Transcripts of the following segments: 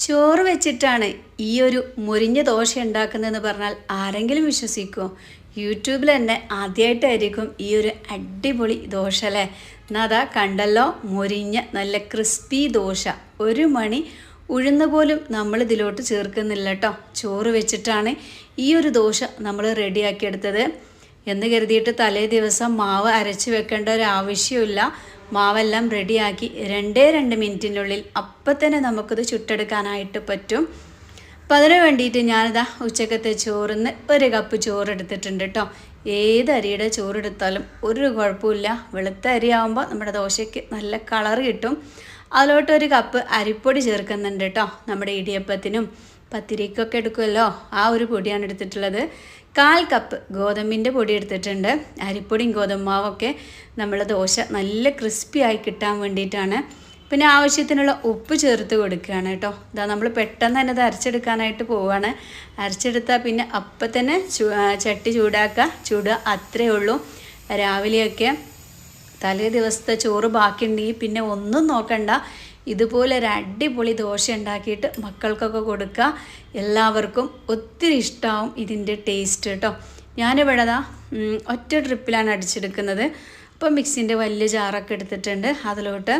ചോറ് വെച്ചിട്ടാണ് ഈ ഒരു മുരിഞ്ഞ ദോശ ഉണ്ടാക്കുന്നതെന്ന് പറഞ്ഞാൽ ആരെങ്കിലും വിശ്വസിക്കുമോ യൂട്യൂബിൽ തന്നെ ആദ്യമായിട്ടായിരിക്കും ഈ ഒരു അടിപൊളി ദോശ അല്ലേ? എന്നാൽ അതാ കണ്ടല്ലോ മുരിഞ്ഞ നല്ല ക്രിസ്പി ദോശ. ഒരു മണി ഉഴുന്ന പോലും നമ്മൾ ഇതിലോട്ട് ചേർക്കുന്നില്ല കേട്ടോ. ചോറ് വെച്ചിട്ടാണ് ഈ ഒരു ദോശ നമ്മൾ റെഡിയാക്കിയെടുത്തത്. എന്ന് കരുതിയിട്ട് തലേ ദിവസം മാവ് അരച്ച് വെക്കേണ്ട ഒരു ആവശ്യമില്ല മാവെല്ലാം റെഡിയാക്കി രണ്ടേ രണ്ട് മിനിറ്റിനുള്ളിൽ അപ്പം തന്നെ നമുക്കിത് ചുട്ടെടുക്കാനായിട്ട് പറ്റും. അപ്പം അതിന് വേണ്ടിയിട്ട് ഞാനിതാ ഉച്ചക്കത്തെ ചോറിന്ന് ഒരു കപ്പ് ചോറ് എടുത്തിട്ടുണ്ട് കേട്ടോ ഏത് അരിയുടെ ചോറെടുത്താലും ഒരു കുഴപ്പമില്ല. വെളുത്ത അരിയാവുമ്പോൾ നമ്മുടെ ദോശയ്ക്ക് നല്ല കളർ കിട്ടും. അതിലോട്ട് ഒരു കപ്പ് അരിപ്പൊടി ചേർക്കുന്നുണ്ട് കേട്ടോ നമ്മുടെ ഇടിയപ്പത്തിനും. പത്തിരിക്കൊക്കെ എടുക്കുമല്ലോ ആ ഒരു പൊടിയാണ് എടുത്തിട്ടുള്ളത്. കാൽ കപ്പ് ഗോതമ്പിന്റെ പൊടി എടുത്തിട്ടുണ്ട്. അരിപ്പൊടിയും ഗോതമ്പാവൊക്കെ നമ്മൾ ദോശ നല്ല ക്രിസ്പി ആയി കിട്ടാൻ വേണ്ടിയിട്ടാണ്. പിന്നെ ആവശ്യത്തിനുള്ള ഉപ്പ് ചേർത്ത് കൊടുക്കുകയാണ് കേട്ടോ. ഇതാ നമ്മൾ പെട്ടെന്ന് തന്നെ ഇത് അരച്ചെടുക്കാനായിട്ട് പോവുകയാണ് അരച്ചെടുത്താൽ പിന്നെ അപ്പം തന്നെ ചട്ടി ചൂടാക്കുക. ചൂടുക അത്രയേ ഉള്ളൂ. രാവിലെയൊക്കെ തലേ ദിവസത്തെ ചോറ് ബാക്കിയുണ്ടെങ്കിൽ പിന്നെ ഒന്നും നോക്കണ്ട. ഇതുപോലെ ഒരു അടിപൊളി ദോശ ഉണ്ടാക്കിയിട്ട് മക്കൾക്കൊക്കെ കൊടുക്കുക. എല്ലാവർക്കും ഒത്തിരി ഇഷ്ടമാവും ഇതിന്റെ ടേസ്റ്റ് കേട്ടോ. ഞാനിവിടെ ദാ ഒറ്റ ട്രിപ്പിലാണ് അടിച്ചെടുക്കുന്നത്. അപ്പോൾ മിക്സിന്റെ വലിയ ജാറൊക്കെ എടുത്തിട്ടുണ്ട്. അതിലോട്ട്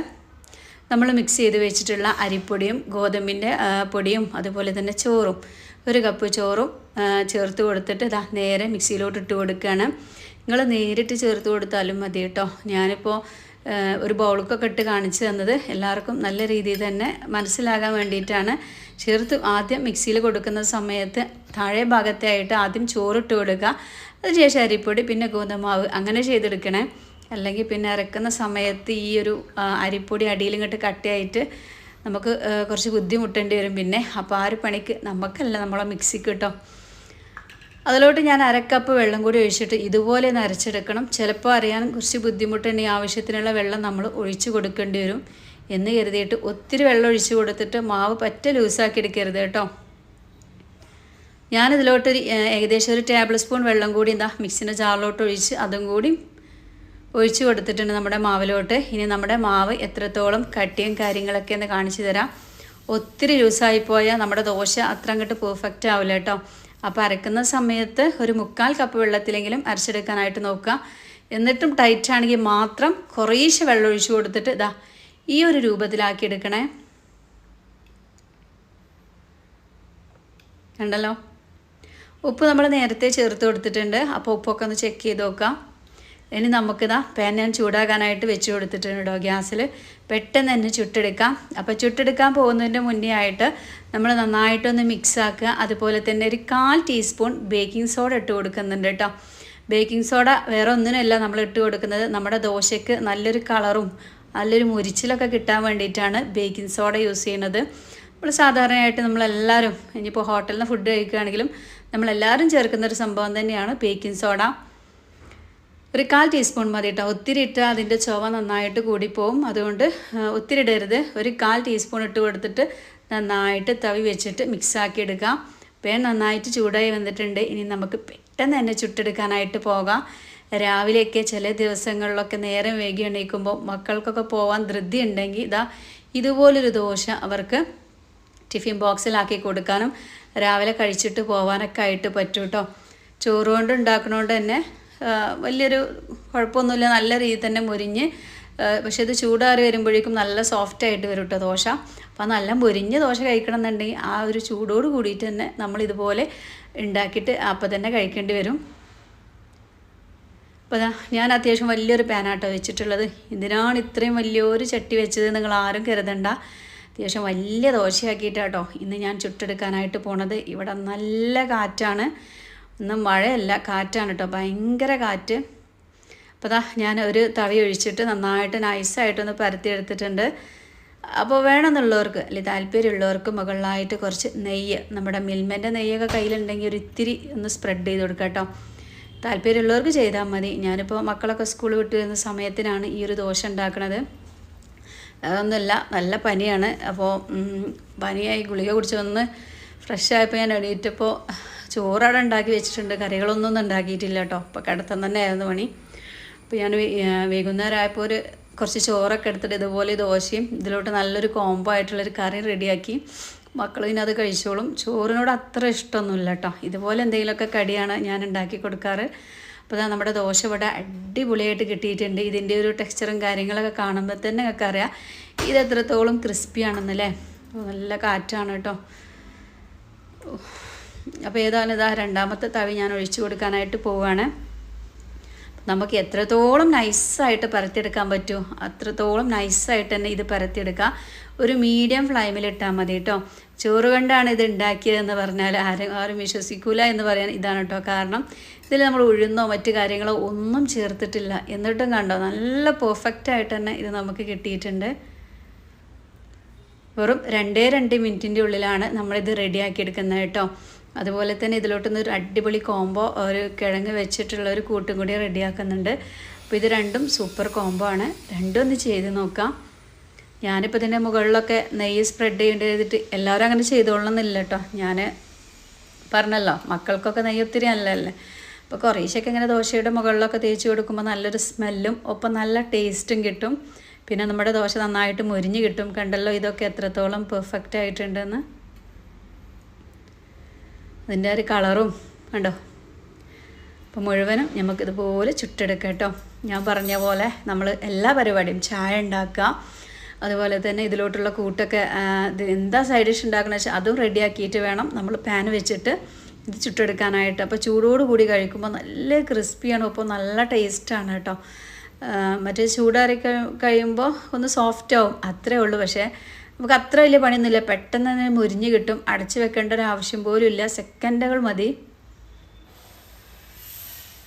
നമ്മൾ മിക്സ് ചെയ്ത് വെച്ചിട്ടുള്ള അരിപ്പൊടിയും ഗോതമ്പിന്റെ പൊടിയും അതുപോലെ തന്നെ ചോറും ഒരു കപ്പ് ചോറും ചേർത്ത് കൊടുത്തിട്ട് ഇതാ നേരെ മിക്സിയിലോട്ട് ഇട്ട് കൊടുക്കുകയാണ്. നിങ്ങൾ നേരിട്ട് ചേർത്ത് കൊടുത്താലും മതി കേട്ടോ. ഞാനിപ്പോൾ ഒരു ബൗൾക്കൊക്കെ ഇട്ട് കാണിച്ചു തന്നത് എല്ലാവർക്കും നല്ല രീതിയിൽ തന്നെ മനസ്സിലാകാൻ വേണ്ടിയിട്ടാണ്. ചേർത്ത് ആദ്യം മിക്സിയിൽ കൊടുക്കുന്ന സമയത്ത് താഴെ ഭാഗത്തായിട്ട് ആദ്യം ചോറിട്ട് കൊടുക്കുക. അതിനുശേഷം അരിപ്പൊടി പിന്നെ ഗോതമാവ് അങ്ങനെ ചെയ്തെടുക്കണേ. അല്ലെങ്കിൽ പിന്നെ ഇറക്കുന്ന സമയത്ത് ഈ ഒരു അരിപ്പൊടി അടിയിൽ ഇങ്ങോട്ട് കട്ടിയായിട്ട് നമുക്ക് കുറച്ച് ബുദ്ധിമുട്ടേണ്ടി വരും പിന്നെ. അപ്പോൾ ആ ഒരു പണിക്ക് നമുക്കല്ല നമ്മളെ മിക്സിക്ക് കേട്ടോ. അതിലോട്ട് ഞാൻ അരക്കപ്പ് വെള്ളം കൂടി ഒഴിച്ചിട്ട് ഇതുപോലെ നരച്ചെടുക്കണം ചിലപ്പോൾ അറിയാൻ കുറച്ച് ബുദ്ധിമുട്ടുണ്ട് ഈ ആവശ്യത്തിനുള്ള വെള്ളം നമ്മൾ ഒഴിച്ചു കൊടുക്കേണ്ടി വരും എന്ന് കരുതിയിട്ട് ഒത്തിരി വെള്ളം ഒഴിച്ചു കൊടുത്തിട്ട് മാവ് പറ്റ ലൂസാക്കി എടുക്കരുത് കേട്ടോ. ഞാനിതിലോട്ടൊരു ഏകദേശം ഒരു ടേബിൾ സ്പൂൺ വെള്ളം കൂടി എന്താ മിക്സിന്റെ ജാറിലോട്ട് ഒഴിച്ച് അതും കൂടി ഒഴിച്ചു കൊടുത്തിട്ടുണ്ട് നമ്മുടെ മാവിലോട്ട്. ഇനി നമ്മുടെ മാവ് എത്രത്തോളം കട്ടിയും കാര്യങ്ങളൊക്കെ ഒന്ന് കാണിച്ചു തരാം. ഒത്തിരി ലൂസായി പോയാൽ നമ്മുടെ ദോശ അത്ര അങ്ങോട്ട് പെർഫെക്റ്റ് ആവില്ല കേട്ടോ. അപ്പോൾ അരക്കുന്ന സമയത്ത് ഒരു മുക്കാൽ കപ്പ് വെള്ളത്തിലെങ്കിലും അരച്ചെടുക്കാനായിട്ട് നോക്കുക. എന്നിട്ടും ടൈറ്റ് ആണെങ്കിൽ മാത്രം കുറേശ്ശെ വെള്ളം ഒഴിച്ചു കൊടുത്തിട്ട് ഇതാ ഈ ഒരു രൂപത്തിലാക്കി എടുക്കണേ. കണ്ടല്ലോ? ഉപ്പ് നമ്മൾ നേരത്തെ ചേർത്ത് കൊടുത്തിട്ടുണ്ട്. അപ്പോൾ ഉപ്പൊക്കെ ഒന്ന് ചെക്ക് ചെയ്ത് നോക്കാം. ഇനി നമുക്കിതാ പാൻ ഞാൻ ചൂടാകാനായിട്ട് വെച്ച് കൊടുത്തിട്ടുണ്ട് കേട്ടോ ഗ്യാസിൽ പെട്ടെന്ന് തന്നെ ചുട്ടെടുക്കാം. അപ്പോൾ ചുട്ടെടുക്കാൻ പോകുന്നതിന്റെ മുന്നേ ആയിട്ട് നമ്മൾ നന്നായിട്ടൊന്ന് മിക്സ് ആക്കുക. അതുപോലെ തന്നെ ഒരു കാൽ ടീസ്പൂൺ ബേക്കിംഗ് സോഡ ഇട്ട് കൊടുക്കുന്നുണ്ട് കേട്ടോ ബേക്കിംഗ് സോഡ വേറെ ഒന്നിനല്ല നമ്മൾ ഇട്ട് കൊടുക്കുന്നത്. നമ്മുടെ ദോശയ്ക്ക് നല്ലൊരു കളറും നല്ലൊരു മുരിച്ചിലൊക്കെ കിട്ടാൻ വേണ്ടിയിട്ടാണ് ബേക്കിംഗ് സോഡ യൂസ് ചെയ്യുന്നത്. നമ്മൾ സാധാരണയായിട്ട് നമ്മളെല്ലാവരും ഇനിയിപ്പോൾ ഹോട്ടലിൽ നിന്ന് ഫുഡ് കഴിക്കുകയാണെങ്കിലും നമ്മളെല്ലാവരും ചേർക്കുന്ന ഒരു സംഭവം തന്നെയാണ് ബേക്കിംഗ് സോഡ ഒരു കാൽ ടീസ്പൂൺ മതി കേട്ടോ. ഒത്തിരി ഇട്ട് അതിന്റെ ചുവ നന്നായിട്ട് കൂടിപ്പോവും. അതുകൊണ്ട് ഒത്തിരി ഇടരുത് ഒരു കാൽ ടീസ്പൂൺ ഇട്ട് കൊടുത്തിട്ട് നന്നായിട്ട് തവി വെച്ചിട്ട് മിക്സാക്കി എടുക്കാം പേൻ നന്നായിട്ട് ചൂടായി വന്നിട്ടുണ്ട്. ഇനി നമുക്ക് പെട്ടെന്ന് തന്നെ ചുട്ടെടുക്കാനായിട്ട് പോകാം. രാവിലെയൊക്കെ ചില ദിവസങ്ങളിലൊക്കെ നേരം വൈകി എണീക്കുമ്പോൾ മക്കൾക്കൊക്കെ പോകാൻ ധൃതി ഉണ്ടെങ്കിൽ ഇതാ ഇതുപോലൊരു ദോശ അവർക്ക് ടിഫിൻ ബോക്സിലാക്കി കൊടുക്കാനും രാവിലെ കഴിച്ചിട്ട് പോകാനൊക്കെ ആയിട്ട് പറ്റും കേട്ടോ ചോറ് കൊണ്ട് ഉണ്ടാക്കണോണ്ട് തന്നെ വലിയൊരു കുഴപ്പമൊന്നുമില്ല. നല്ല രീതിയിൽ തന്നെ മുരിഞ്ഞ് പക്ഷേ ഇത് ചൂടാറി വരുമ്പോഴേക്കും നല്ല സോഫ്റ്റ് ആയിട്ട് വരും കേട്ടോ ദോശ. അപ്പോൾ നല്ല മുരിഞ്ഞ ദോശ കഴിക്കണം എന്നുണ്ടെങ്കിൽ ആ ഒരു ചൂടോട് കൂടിയിട്ട് തന്നെ നമ്മൾ ഇതുപോലെ ഉണ്ടാക്കിയിട്ട് അപ്പോൾ തന്നെ കഴിക്കേണ്ടി വരും. അപ്പോൾ ഞാൻ അത്യാവശ്യം വലിയൊരു പാനാട്ടോ വെച്ചിട്ടുള്ളത്. എന്തിനാണ് ഇത്രയും വലിയൊരു ചട്ടി വെച്ചത് നിങ്ങൾ ആരും കരുതണ്ട. അത്യാവശ്യം വലിയ ദോശയാക്കിയിട്ടാട്ടോ ഇന്ന് ഞാൻ ചുട്ടെടുക്കാനായിട്ട് പോണത്. ഇവിടെ നല്ല കാറ്റാണ്. ഇന്ന് മഴയല്ല കാറ്റാണ് കേട്ടോ ഭയങ്കര കാറ്റ്. അപ്പോൾ ദാ ഞാൻ ഒരു തവി ഒഴിച്ചിട്ട് നന്നായിട്ട് നൈസായിട്ടൊന്ന് പരത്തി എടുത്തിട്ടുണ്ട് അപ്പോൾ വേണമെന്നുള്ളവർക്ക് അല്ലെങ്കിൽ താല്പര്യമുള്ളവർക്ക് മുകളിലായിട്ട് കുറച്ച് നെയ്യ് നമ്മുടെ മിൽമന്റെ നെയ്യൊക്കെ കയ്യിലുണ്ടെങ്കിൽ ഒരു ഇത്തിരി ഒന്ന് സ്പ്രെഡ് ചെയ്ത് കൊടുക്കുക കേട്ടോ താല്പര്യമുള്ളവർക്ക് ചെയ്താൽ മതി. ഞാനിപ്പോൾ മക്കളൊക്കെ സ്കൂൾ വിട്ട് വരുന്ന സമയത്തിനാണ് ഈ ഒരു ദോശ ഉണ്ടാക്കുന്നത് അതൊന്നുമല്ല നല്ല പനിയാണ്. അപ്പോൾ പനിയായി ഗുളിക കുടിച്ച് വന്ന് ഫ്രഷ് ആയപ്പോൾ ഞാൻ എണീറ്റപ്പോൾ ചോറവിടെ ഉണ്ടാക്കി വെച്ചിട്ടുണ്ട്. കറികളൊന്നും ഉണ്ടാക്കിയിട്ടില്ല കേട്ടോ. അപ്പോൾ കിടത്തം തന്നെ ആയിരുന്നു പണി. അപ്പോൾ ഞാൻ വൈകുന്നേരം ആയപ്പോൾ ഒരു കുറച്ച് ചോറൊക്കെ എടുത്തിട്ട് ഇതുപോലെ ദോശയും ഇതിലോട്ട് നല്ലൊരു കോംബോ ആയിട്ടുള്ളൊരു കറി റെഡിയാക്കി. മക്കൾ പിന്നെ അത് കഴിച്ചോളും. ചോറിനോട് അത്ര ഇഷ്ടമൊന്നുമില്ല കേട്ടോ. ഇതുപോലെ എന്തെങ്കിലുമൊക്കെ കടിയാണ് ഞാൻ ഉണ്ടാക്കി കൊടുക്കാറ്. അപ്പോൾ ഇതാ നമ്മുടെ ദോശ ഇവിടെ അടിപൊളിയായിട്ട് കിട്ടിയിട്ടുണ്ട്. ഇതിന്റെ ഒരു ടെക്സ്ചറും കാര്യങ്ങളൊക്കെ കാണുമ്പോൾ തന്നെ നിങ്ങൾക്ക് അറിയാം. ഇത് എത്രത്തോളം ക്രിസ്പിയാണെന്നല്ലേ നല്ല കാറ്റാണ് കേട്ടോ. അപ്പോൾ ഏതാണ് ഇതാ രണ്ടാമത്തെ തവി ഞാൻ ഒഴിച്ചു കൊടുക്കാനായിട്ട് പോവുകയാണ് നമുക്ക് എത്രത്തോളം നൈസായിട്ട് പരത്തിയെടുക്കാൻ പറ്റുമോ അത്രത്തോളം നൈസായിട്ട് തന്നെ ഇത് പരത്തിയെടുക്കാം. ഒരു മീഡിയം ഫ്ലൈമിൽ ഇട്ടാൽ മതി കേട്ടോ ചോറ് കൊണ്ടാണ് ഇത് ഉണ്ടാക്കിയതെന്ന് പറഞ്ഞാൽ ആരും ആരും വിശ്വസിക്കൂല എന്ന് പറയാൻ ഇതാണ് കേട്ടോ കാരണം. ഇതിൽ നമ്മൾ ഉഴുന്നോ മറ്റു കാര്യങ്ങളോ ഒന്നും ചേർത്തിട്ടില്ല. എന്നിട്ടും കണ്ടോ? നല്ല പെർഫെക്റ്റ് ആയിട്ട് തന്നെ ഇത് നമുക്ക് കിട്ടിയിട്ടുണ്ട്. വെറും രണ്ടേ രണ്ട് മിനിറ്റിന്റെ ഉള്ളിലാണ് നമ്മളിത് റെഡിയാക്കി എടുക്കുന്നത് കേട്ടോ അതുപോലെ തന്നെ ഇതിലോട്ടൊന്ന് ഒരു അടിപൊളി കോംബോ ഒരു കിഴങ്ങ് വെച്ചിട്ടുള്ള ഒരു കൂട്ടും കൂടി റെഡിയാക്കുന്നുണ്ട്. അപ്പോൾ ഇത് രണ്ടും സൂപ്പർ കോംബോ ആണ്. രണ്ടും ഒന്ന് ചെയ്ത് നോക്കാം. ഞാനിപ്പോൾ ഇതിന്റെ മുകളിലൊക്കെ നെയ്യ് സ്പ്രെഡ് ചെയ്യേണ്ടി ചെയ്തിട്ട് എല്ലാവരും അങ്ങനെ ചെയ്തോളണമെന്നില്ല കേട്ടോ. ഞാൻ പറഞ്ഞല്ലോ മക്കൾക്കൊക്കെ നെയ്യ് ഒത്തിരി നല്ലതല്ലേ? അപ്പോൾ കുറേശ്ശൊക്കെ ഇങ്ങനെ ദോശയുടെ മുകളിലൊക്കെ തേച്ച് കൊടുക്കുമ്പോൾ നല്ലൊരു സ്മെല്ലും ഒപ്പം നല്ല ടേസ്റ്റും കിട്ടും. പിന്നെ നമ്മുടെ ദോശ നന്നായിട്ട് മുരിഞ്ഞ് കിട്ടും. കണ്ടല്ലോ ഇതൊക്കെ എത്രത്തോളം പെർഫെക്റ്റ് ആയിട്ടുണ്ടെന്ന് അതിന്റെ ഒരു കളറും കണ്ടോ? അപ്പോൾ മുഴുവനും നമുക്കിതുപോലെ ചുട്ടെടുക്കാം കേട്ടോ. ഞാൻ പറഞ്ഞ പോലെ നമ്മൾ എല്ലാ പരിപാടിയും ചായ ഉണ്ടാക്കുക. അതുപോലെ തന്നെ ഇതിലോട്ടുള്ള കൂട്ടൊക്കെ എന്താ സൈഡ് ഡിഷ് ഉണ്ടാക്കണമെന്ന് വെച്ചാൽ അതും റെഡിയാക്കിയിട്ട് വേണം നമ്മൾ പാൻ വെച്ചിട്ട് ഇത് ചുട്ടെടുക്കാനായിട്ട്. അപ്പോൾ ചൂടോട് കൂടി കഴിക്കുമ്പോൾ നല്ല ക്രിസ്പിയാണ് അപ്പോൾ നല്ല ടേസ്റ്റാണ് കേട്ടോ. മറ്റേ ചൂടാറി കഴി- കഴിയുമ്പോൾ ഒന്ന് സോഫ്റ്റ് ആവും. അത്രേ ഉള്ളൂ. പക്ഷേ നമുക്ക് അത്ര വലിയ പണിയൊന്നുമില്ല. പെട്ടെന്ന് തന്നെ മുരിഞ്ഞ് കിട്ടും. അടച്ചു വെക്കേണ്ട ഒരു ആവശ്യം പോലും ഇല്ല. സെക്കൻഡുകൾ മതി.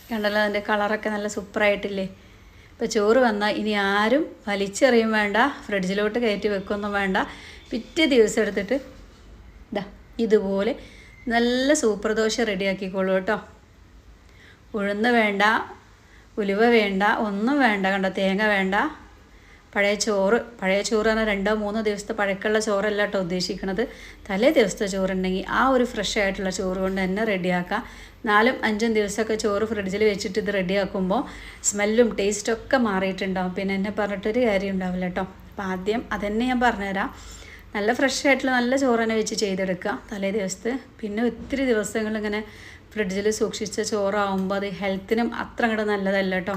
കണ്ടല്ലോ അതിന്റെ കളറൊക്കെ നല്ല സൂപ്പറായിട്ടില്ലേ? ഇപ്പോൾ ചോറ് വന്നാൽ ഇനി ആരും വലിച്ചെറിയും വേണ്ട. ഫ്രിഡ്ജിലോട്ട് കയറ്റി വെക്കൊന്നും വേണ്ട. പിറ്റേ ദിവസം എടുത്തിട്ട് ഇതാ ഇതുപോലെ നല്ല സൂപ്പർ ദോശ റെഡിയാക്കിക്കോളൂ കേട്ടോ. ഉഴുന്ന് വേണ്ട ഉലുവ വേണ്ട ഒന്നും വേണ്ട. കണ്ടോ? തേങ്ങ വേണ്ട. പഴയ ചോറ് പഴയ ചോറ് പറഞ്ഞാൽ രണ്ടോ മൂന്നോ ദിവസത്തെ പഴക്കമുള്ള ചോറല്ല കേട്ടോ ഉദ്ദേശിക്കുന്നത് തലേ ദിവസത്തെ ചോറുണ്ടെങ്കിൽ ആ ഒരു ഫ്രഷ് ആയിട്ടുള്ള ചോറ് കൊണ്ട് തന്നെ റെഡിയാക്കാം. നാലും അഞ്ചും ദിവസമൊക്കെ ചോറ് ഫ്രിഡ്ജിൽ വെച്ചിട്ട് ഇത് റെഡിയാക്കുമ്പോൾ സ്മെല്ലും ടേസ്റ്റും ഒക്കെ മാറിയിട്ടുണ്ടാവും. പിന്നെ എന്നെ പറഞ്ഞിട്ടൊരു കാര്യം ഉണ്ടാവില്ല കേട്ടോ അപ്പോൾ ആദ്യം അതന്നെ ഞാൻ പറഞ്ഞുതരാം. നല്ല ഫ്രഷ് ആയിട്ടുള്ള നല്ല ചോറ് തന്നെ വെച്ച് ചെയ്തെടുക്കുക തലേ ദിവസത്തെ. പിന്നെ ഒത്തിരി ദിവസങ്ങളിങ്ങനെ ഫ്രിഡ്ജിൽ സൂക്ഷിച്ച ചോറാവുമ്പോൾ അത് ഹെൽത്തിനും അത്ര അങ്ങോട്ട് നല്ലതല്ല കേട്ടോ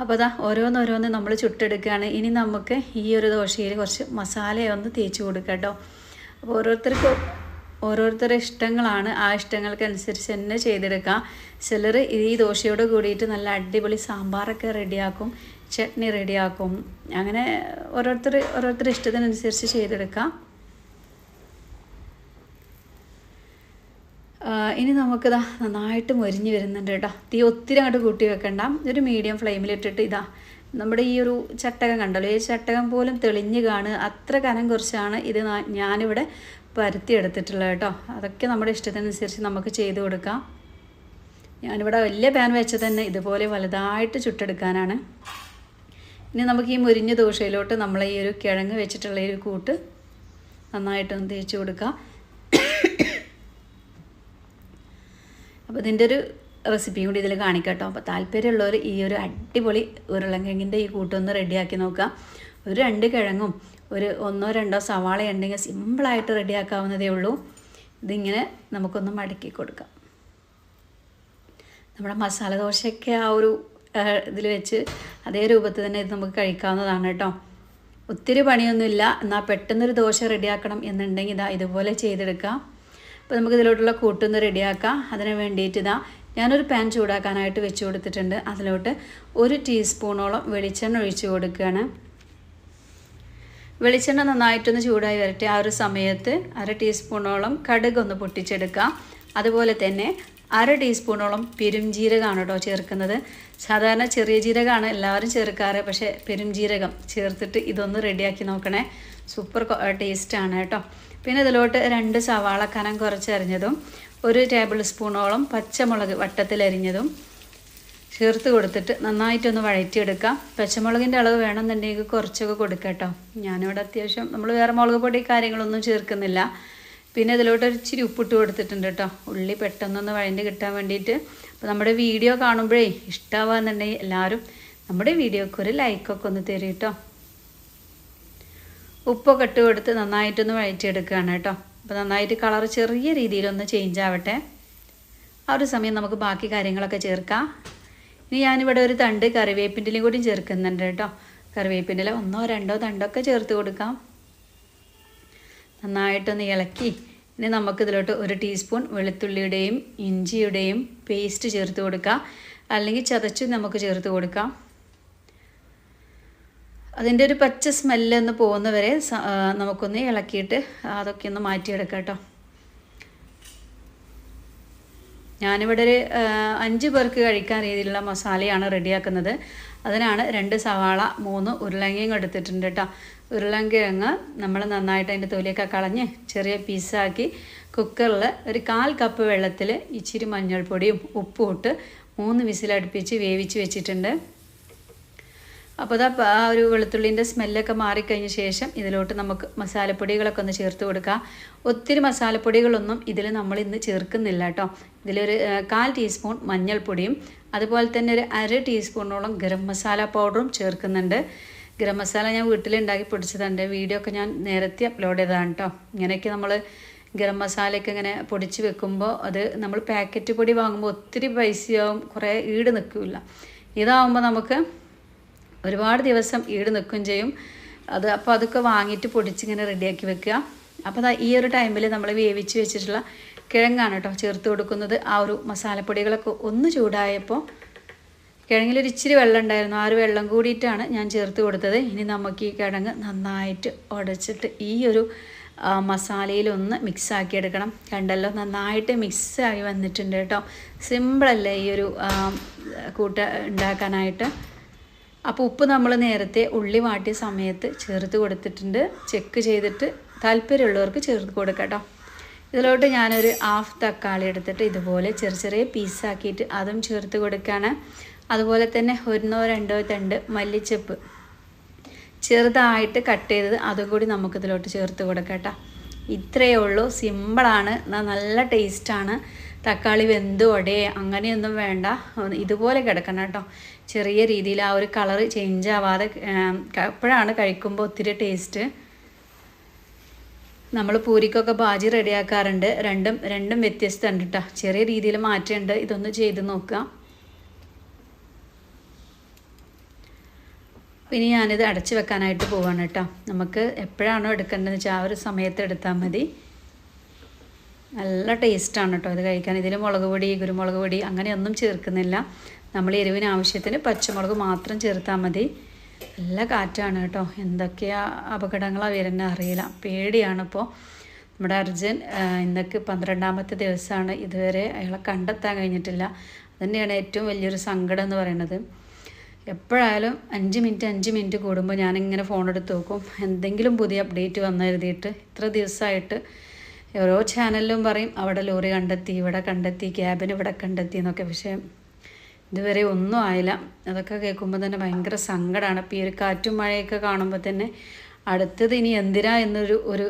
അപ്പോൾ അതാ ഓരോന്നോരോന്ന് നമ്മൾ ചുട്ടെടുക്കുകയാണ് ഇനി നമുക്ക് ഈ ഒരു ദോശയിൽ കുറച്ച് മസാലയൊന്ന് തേച്ച് കൊടുക്കാം കേട്ടോ അപ്പോൾ ഓരോരുത്തർക്ക് ഓരോരുത്തരുടെ ഇഷ്ടങ്ങളാണ്. ആ ഇഷ്ടങ്ങൾക്കനുസരിച്ച് തന്നെ ചെയ്തെടുക്കാം. ചിലർ ഈ ദോശയോട് കൂടിയിട്ട് നല്ല അടിപൊളി സാമ്പാറൊക്കെ റെഡിയാക്കും ചട്നി റെഡിയാക്കും. അങ്ങനെ ഓരോരുത്തർ ഓരോരുത്തരുടെ ഇഷ്ടത്തിനനുസരിച്ച് ചെയ്തെടുക്കാം. ഇനി നമുക്കിതാ നന്നായിട്ട് മൊരിഞ്ഞ് വരുന്നുണ്ട് കേട്ടോ. തീ ഒത്തിരി അങ്ങോട്ട് കൂട്ടി വെക്കണ്ട. ഒരു മീഡിയം ഫ്ലെയിമിലിട്ടിട്ട് ഇതാ. നമ്മുടെ ഈ ഒരു ചട്ടകം കണ്ടല്ലോ. ഈ ചട്ടകം പോലും തെളിഞ്ഞ് കാണുക അത്ര കനം കുറച്ചാണ് ഇത് ഞാനിവിടെ പരത്തി എടുത്തിട്ടുള്ളത് കേട്ടോ. അതൊക്കെ നമ്മുടെ ഇഷ്ടത്തിനനുസരിച്ച് നമുക്ക് ചെയ്ത് കൊടുക്കാം. ഞാനിവിടെ വലിയ പാൻ വെച്ച് തന്നെ ഇതുപോലെ വലുതായിട്ട് ചുട്ടെടുക്കാനാണ്. ഇനി നമുക്ക് ഈ മുരിഞ്ഞ ദോശയിലോട്ട് നമ്മൾ ഈ ഒരു കിഴങ്ങ് വെച്ചിട്ടുള്ള ഈ ഒരു കൂട്ട് നന്നായിട്ടൊന്ന് തേച്ച് കൊടുക്കാം. അപ്പോൾ ഇതിന്റെ ഒരു റെസിപ്പിയും കൂടി ഇതിൽ കാണിക്കട്ടോ. കേട്ടോ അപ്പോൾ താല്പര്യമുള്ളവർ ഈ ഒരു അടിപൊളി ഉരുളങ്കിഴങ്ങിന്റെ ഈ കൂട്ടൊന്ന് റെഡിയാക്കി നോക്കാം. ഒരു രണ്ട് കിഴങ്ങും ഒരു ഒന്നോ രണ്ടോ സവാള ഉണ്ടെങ്കിൽ സിമ്പിളായിട്ട് റെഡിയാക്കാവുന്നതേ ഉള്ളൂ. ഇതിങ്ങനെ നമുക്കൊന്ന് മടക്കി കൊടുക്കാം. നമ്മുടെ മസാല ദോശയൊക്കെ ആ ഒരു ഇതിൽ വെച്ച് അതേ രൂപത്തിൽ തന്നെ ഇത് നമുക്ക് കഴിക്കാവുന്നതാണ് കേട്ടോ. ഒത്തിരി പണിയൊന്നുമില്ല. എന്നാൽ പെട്ടെന്നൊരു ദോശ റെഡിയാക്കണം എന്നുണ്ടെങ്കിൽ ഇതാ ഇതുപോലെ ചെയ്തെടുക്കാം. അപ്പോൾ നമുക്ക് ഇതിലോട്ടുള്ള കൂട്ടൊന്ന് റെഡിയാക്കാം. അതിന് വേണ്ടിയിട്ട് ഇതാ ഞാനൊരു പാൻ ചൂടാക്കാനായിട്ട് വെച്ച് കൊടുത്തിട്ടുണ്ട്. അതിലോട്ട് ഒരു ടീസ്പൂണോളം വെളിച്ചെണ്ണ ഒഴിച്ച് കൊടുക്കുകയാണ്. വെളിച്ചെണ്ണ നന്നായിട്ടൊന്ന് ചൂടായി വരട്ടെ. ആ ഒരു സമയത്ത് അര ടീസ്പൂണോളം കടുക് ഒന്ന് പൊട്ടിച്ചെടുക്കാം. അതുപോലെ തന്നെ അര ടീസ്പൂണോളം പെരുംജീരകമാണ് കേട്ടോ ചേർക്കുന്നത്. സാധാരണ ചെറിയ ജീരകമാണ് എല്ലാവരും ചേർക്കാറ് പക്ഷേ പെരുംജീരകം ചേർത്തിട്ട് ഇതൊന്ന് റെഡിയാക്കി നോക്കണേ. സൂപ്പർ ടേസ്റ്റാണ് കേട്ടോ. പിന്നെ ഇതിലോട്ട് രണ്ട് സവാള കനം കുറച്ചരിഞ്ഞതും ഒരു ടേബിൾ സ്പൂണോളം പച്ചമുളക് വട്ടത്തിലരിഞ്ഞതും ചേർത്ത് കൊടുത്തിട്ട് നന്നായിട്ടൊന്ന് വഴറ്റിയെടുക്കാം. പച്ചമുളകിന്റെ അളവ് വേണമെന്നുണ്ടെങ്കിൽ കുറച്ചൊക്കെ കൊടുക്കാം കേട്ടോ. ഞാനിവിടെ അത്യാവശ്യം നമ്മൾ വേറെ മുളക് പൊടി കാര്യങ്ങളൊന്നും ചേർക്കുന്നില്ല. പിന്നെ ഇതിലോട്ട് ഒരു ഇച്ചിരി ഉപ്പിട്ട് കൊടുത്തിട്ടുണ്ട് കേട്ടോ. ഉള്ളി പെട്ടെന്നൊന്ന് വഴഞ്ഞ് കിട്ടാൻ വേണ്ടിയിട്ട്. അപ്പോൾ നമ്മുടെ വീഡിയോ കാണുമ്പോഴേ ഇഷ്ടമാവാന്നുണ്ടെങ്കിൽ എല്ലാവരും നമ്മുടെ വീഡിയോക്ക് ഒരു ലൈക്കൊക്കെ ഒന്ന് തരും കേട്ടോ. ഉപ്പൊക്കെ ഇട്ട് കൊടുത്ത് നന്നായിട്ടൊന്ന് വഴറ്റിയെടുക്കുകയാണ് കേട്ടോ. അപ്പോൾ നന്നായിട്ട് കളർ ചെറിയ രീതിയിലൊന്ന് ചേഞ്ച് ആവട്ടെ. ആ ഒരു സമയം നമുക്ക് ബാക്കി കാര്യങ്ങളൊക്കെ ചേർക്കാം. ഇനി ഞാനിവിടെ ഒരു തണ്ട് കറിവേപ്പിന്റെലും കൂടി ചേർക്കുന്നുണ്ട് കേട്ടോ. കറിവേപ്പിന്റെ ഒന്നോ രണ്ടോ തണ്ടൊക്കെ ചേർത്ത് കൊടുക്കാം. നന്നായിട്ടൊന്ന് ഇളക്കി. ഇനി നമുക്കിതിലോട്ട് ഒരു ടീസ്പൂൺ വെളുത്തുള്ളിയുടെയും ഇഞ്ചിയുടെയും പേസ്റ്റ് ചേർത്ത് കൊടുക്കാം. അല്ലെങ്കിൽ ചതച്ച് നമുക്ക് ചേർത്ത് കൊടുക്കാം. അതിന്റെ ഒരു പച്ച സ്മെല്ലൊന്ന് പോകുന്നവരെ നമുക്കൊന്ന് ഇളക്കിയിട്ട് അതൊക്കെ ഒന്ന് മാറ്റിയെടുക്കാം കേട്ടോ. ഞാനിവിടെ ഒരു അഞ്ച് പേർക്ക് കഴിക്കാൻ രീതിയിലുള്ള മസാലയാണ് റെഡിയാക്കുന്നത്. അതിനാണ് രണ്ട് സവാള മൂന്ന് ഉരുളങ്കിഴങ്ങ് എടുത്തിട്ടുണ്ട് കേട്ടോ. ഉരുളങ്കിഴങ്ങ് നമ്മൾ നന്നായിട്ട് അതിന്റെ തൊലിയൊക്കെ കളഞ്ഞ് ചെറിയ പീസാക്കി കുക്കറിൽ ഒരു കാൽ കപ്പ് വെള്ളത്തിൽ ഇച്ചിരി മഞ്ഞൾപ്പൊടിയും ഉപ്പും ഇട്ട് മൂന്ന് വിസിലടുപ്പിച്ച് വേവിച്ച് വെച്ചിട്ടുണ്ട്. അപ്പോൾ ഇതാ ആ ഒരു വെളുത്തുള്ളിന്റെ സ്മെല്ലൊക്കെ മാറിക്കഴിഞ്ഞ ശേഷം ഇതിലോട്ട് നമുക്ക് മസാലപ്പൊടികളൊക്കെ ഒന്ന് ചേർത്ത് കൊടുക്കാം. ഒത്തിരി മസാലപ്പൊടികളൊന്നും ഇതിൽ നമ്മൾ ഇന്ന് ചേർക്കുന്നില്ല കേട്ടോ. ഇതിലൊരു കാൽ ടീസ്പൂൺ മഞ്ഞൾപ്പൊടിയും അതുപോലെ തന്നെ ഒരു അര ടീസ്പൂണോളം ഗരം മസാല പൗഡറും ചേർക്കുന്നുണ്ട്. ഗരം മസാല ഞാൻ വീട്ടിലുണ്ടാക്കി പൊടിച്ചതുണ്ട് വീഡിയോ ഒക്കെ ഞാൻ നേരത്തെ അപ്ലോഡ് ചെയ്തതാണ് കേട്ടോ ഇങ്ങനെയൊക്കെ നമ്മൾ ഗരം മസാലയൊക്കെ ഇങ്ങനെ പൊടിച്ച് വെക്കുമ്പോൾ അത് നമ്മൾ പാക്കറ്റ് പൊടി വാങ്ങുമ്പോൾ ഒത്തിരി പൈസയാവും കുറേ ഈട് നിൽക്കില്ല. ഇതാവുമ്പോൾ നമുക്ക് ഒരുപാട് ദിവസം ഈട് നിൽക്കുകയും ചെയ്യും. അത് അപ്പോൾ അതൊക്കെ വാങ്ങിയിട്ട് പൊടിച്ചിങ്ങനെ റെഡിയാക്കി വെക്കുക. അപ്പോൾ ഈ ഒരു ടൈമിൽ നമ്മൾ വേവിച്ച് വെച്ചിട്ടുള്ള കിഴങ്ങാണ് കേട്ടോ ചേർത്ത് കൊടുക്കുന്നത്. ആ ഒരു മസാലപ്പൊടികളൊക്കെ ഒന്ന് ചൂടായപ്പോൾ കിഴങ്ങിലൊരു ഇച്ചിരി വെള്ളം ഉണ്ടായിരുന്നു. ആ ഒരു വെള്ളം കൂടിയിട്ടാണ് ഞാൻ ചേർത്ത് കൊടുത്തത്. ഇനി നമുക്ക് ഈ കിഴങ്ങ് നന്നായിട്ട് ഉടച്ചിട്ട് ഈ ഒരു മസാലയിലൊന്ന് മിക്സ് ആക്കി എടുക്കണം കണ്ടല്ലോ നന്നായിട്ട് മിക്സായി വന്നിട്ടുണ്ട് കേട്ടോ. സിമ്പിളല്ലേ ഈ ഒരു കൂട്ട ഉണ്ടാക്കാനായിട്ട്. അപ്പോൾ ഉപ്പ് നമ്മൾ നേരത്തെ ഉള്ളി വാട്ടിയ സമയത്ത് ചേർത്ത് കൊടുത്തിട്ടുണ്ട്. ചെക്ക് ചെയ്തിട്ട് താല്പര്യമുള്ളവർക്ക് ചേർത്ത് കൊടുക്കാം ഇതിലോട്ട് ഞാനൊരു ഹാഫ് തക്കാളി എടുത്തിട്ട് ഇതുപോലെ ചെറിയ ചെറിയ പീസാക്കിയിട്ട് അതും ചേർത്ത് കൊടുക്കുകയാണ്. അതുപോലെ തന്നെ ഒന്നോ രണ്ടോ തണ്ട് മല്ലിച്ചപ്പ്. ചെറുതായിട്ട് കട്ട് ചെയ്തത് അതും കൂടി നമുക്കിതിലോട്ട് ചേർത്ത് കൊടുക്കാം ഇത്രയേ ഉള്ളൂ. സിമ്പിളാണ് നല്ല ടേസ്റ്റാണ് തക്കാളി വെന്ത് ഒടയെ. അങ്ങനെയൊന്നും വേണ്ട. ഇതുപോലെ കിടക്കണം കേട്ടോ. ചെറിയ രീതിയിൽ ആ ഒരു കളറ് ചേഞ്ച് ആവാതെ അപ്പോഴാണ് കഴിക്കുമ്പോൾ ഒത്തിരി ടേസ്റ്റ് നമ്മൾ പൂരിക്കൊക്കെ ബാജി റെഡിയാക്കാറുണ്ട് രണ്ടും രണ്ടും വ്യത്യസ്തമുണ്ട് കേട്ടോ. ചെറിയ രീതിയിൽ മാറ്റമുണ്ട് ഇതൊന്ന് ചെയ്ത് നോക്കുക ഇനി ഞാനിത് അടച്ചു വെക്കാനായിട്ട് പോവാണ് കേട്ടോ. നമുക്ക് എപ്പോഴാണോ എടുക്കേണ്ടതെന്ന് വെച്ചാൽ ആ ഒരു സമയത്ത് എടുത്താൽ മതി. നല്ല ടേസ്റ്റാണ് കേട്ടോ ഇത് കഴിക്കാൻ. ഇതിൽ മുളക് പൊടി കുരുമുളക് പൊടി അങ്ങനെയൊന്നും ചേർക്കുന്നില്ല. നമ്മൾ എരിവിന് ആവശ്യത്തിന് പച്ചമുളക് മാത്രം ചേർത്താൽ മതി. നല്ല കാറ്റാണ് കേട്ടോ. എന്തൊക്കെയാ അപകടങ്ങളാണ് വരുന്നത് അറിയില്ല. പേടിയാണിപ്പോൾ നമ്മുടെ അർജുൻ ഇന്നൊക്കെ പന്ത്രണ്ടാമത്തെ ദിവസമാണ്. ഇതുവരെ അയാളെ കണ്ടെത്താൻ കഴിഞ്ഞിട്ടില്ല. അതുതന്നെയാണ് ഏറ്റവും വലിയൊരു സങ്കടം എന്ന് പറയുന്നത്. എപ്പോഴായാലും അഞ്ച് മിനിറ്റ് അഞ്ച് മിനിറ്റ് കൂടുമ്പോൾ ഞാനിങ്ങനെ ഫോൺ എടുത്ത് നോക്കും. എന്തെങ്കിലും പുതിയ അപ്ഡേറ്റ് വന്നു എഴുതിയിട്ട് ഇത്ര ദിവസമായിട്ട് ഓരോ ചാനലിലും പറയും അവിടെ ലോറി കണ്ടെത്തി ഇവിടെ കണ്ടെത്തി ക്യാബിന് ഇവിടെ കണ്ടെത്തി എന്നൊക്കെ. പക്ഷേ ഇതുവരെ ഒന്നും ആയില്ല. അതൊക്കെ കേൾക്കുമ്പോൾ തന്നെ ഭയങ്കര സങ്കടമാണ് അപ്പോൾ ഈ ഒരു കാറ്റും മഴയൊക്കെ കാണുമ്പോൾ തന്നെ അടുത്തത് ഇനി എന്തിനാ എന്നൊരു ഒരു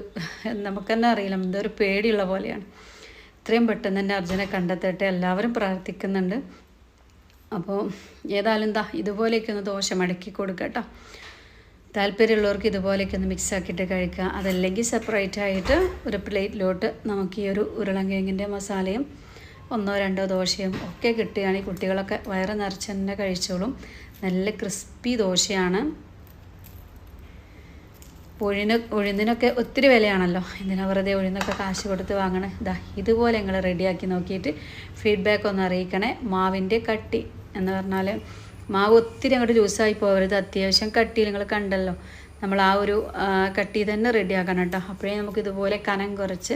നമുക്ക് തന്നെ അറിയില്ല. എന്തോ ഒരു പേടിയുള്ള പോലെയാണ്. ഇത്രയും പെട്ടെന്ന് തന്നെ അർജുനെ കണ്ടെത്തട്ടെ. എല്ലാവരും പ്രാർത്ഥിക്കുന്നുണ്ട്. അപ്പോൾ ഏതായാലും എന്താ ഇതുപോലെയൊക്കെ ഒന്ന് ദോശ മടക്കി കൊടുക്കുക കേട്ടോ താല്പര്യമുള്ളവർക്ക് ഇതുപോലെയൊക്കെ ഒന്ന് മിക്സ് ആക്കിയിട്ട് കഴിക്കുക. അതല്ലെങ്കിൽ സെപ്പറേറ്റ് ആയിട്ട് ഒരു പ്ലേറ്റിലോട്ട് നമുക്ക് ഈ ഒരു ഉരുളങ്കിഴങ്ങിന്റെ മസാലയും ഒന്നോ രണ്ടോ ദോശയും ഒക്കെ കിട്ടുകയാണെങ്കിൽ കുട്ടികളൊക്കെ വയറ് നിറച്ച് തന്നെ കഴിച്ചോളും. നല്ല ക്രിസ്പി ദോശയാണ്. ഉഴുന്ന് ഉഴുന്നിനൊക്കെ ഒത്തിരി വിലയാണല്ലോ. എന്തിനാ വെറുതെ ഉഴുന്നൊക്കെ കാശ് കൊടുത്ത് വാങ്ങണേ. ഇതാ ഇതുപോലെ നിങ്ങൾ റെഡിയാക്കി നോക്കിയിട്ട് ഫീഡ്ബാക്ക് ഒന്ന് അറിയിക്കണേ. മാവിന്റെ കട്ടി എന്ന് പറഞ്ഞാൽ മാവ് ഒത്തിരി അങ്ങോട്ട് ജ്യൂസായി പോകരുത് അത്യാവശ്യം കട്ടി നിങ്ങൾ കണ്ടല്ലോ. നമ്മൾ ആ ഒരു കട്ടി തന്നെ റെഡിയാക്കണം കേട്ടോ. അപ്പോഴേ നമുക്ക് ഇതുപോലെ കനം കുറച്ച്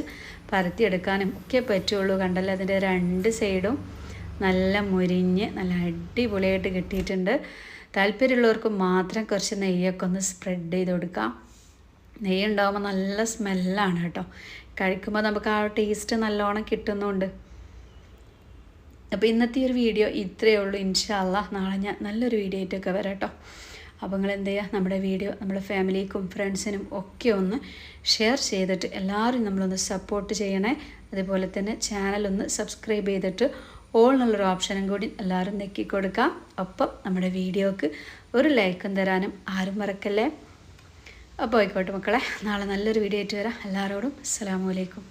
പരത്തിയെടുക്കാനും ഒക്കെ പറ്റുള്ളൂ. കണ്ടല്ലോ? അതിന്റെ രണ്ട് സൈഡും നല്ല മുരിഞ്ഞ് നല്ല അടിപൊളിയായിട്ട് കിട്ടിയിട്ടുണ്ട്. താല്പര്യമുള്ളവർക്ക് മാത്രം കുറച്ച് നെയ്യൊക്കെ ഒന്ന് സ്പ്രെഡ് ചെയ്ത് കൊടുക്കാം. നെയ്യ് ഉണ്ടാകുമ്പോൾ നല്ല സ്മെല്ലാണ് കേട്ടോ. കഴിക്കുമ്പോൾ നമുക്ക് ആ ടേസ്റ്റ് നല്ലോണം കിട്ടുന്നുണ്ട്. അപ്പോൾ ഇന്നത്തെ ഈ ഒരു വീഡിയോ ഇത്രയേ ഉള്ളൂ. ഇൻഷാല്ല നാളെ ഞാൻ നല്ലൊരു വീഡിയോ ആയിട്ടൊക്കെ വരാം കേട്ടോ. അപ്പോൾ നിങ്ങൾ എന്ത് ചെയ്യുക? നമ്മുടെ വീഡിയോ നമ്മുടെ ഫാമിലിക്കും ഫ്രണ്ട്സിനും ഒക്കെ ഒന്ന് ഷെയർ ചെയ്തിട്ട് എല്ലാവരും നമ്മളൊന്ന് സപ്പോർട്ട് ചെയ്യണേ. അതുപോലെ തന്നെ ചാനലൊന്ന് സബ്സ്ക്രൈബ് ചെയ്തിട്ട് ഓൾ എന്നുള്ളൊരു ഓപ്ഷനും കൂടി എല്ലാവരും നെക്കി കൊടുക്കാം. ഒപ്പം നമ്മുടെ വീഡിയോക്ക് ഒരു ലൈക്കും തരാനും ആരും മറക്കല്ലേ? അപ്പോൾ ആയിക്കോട്ടെ മക്കളെ നാളെ നല്ലൊരു വീഡിയോ ആയിട്ട് വരാം. എല്ലാവരോടും അസ്സാമലൈക്കും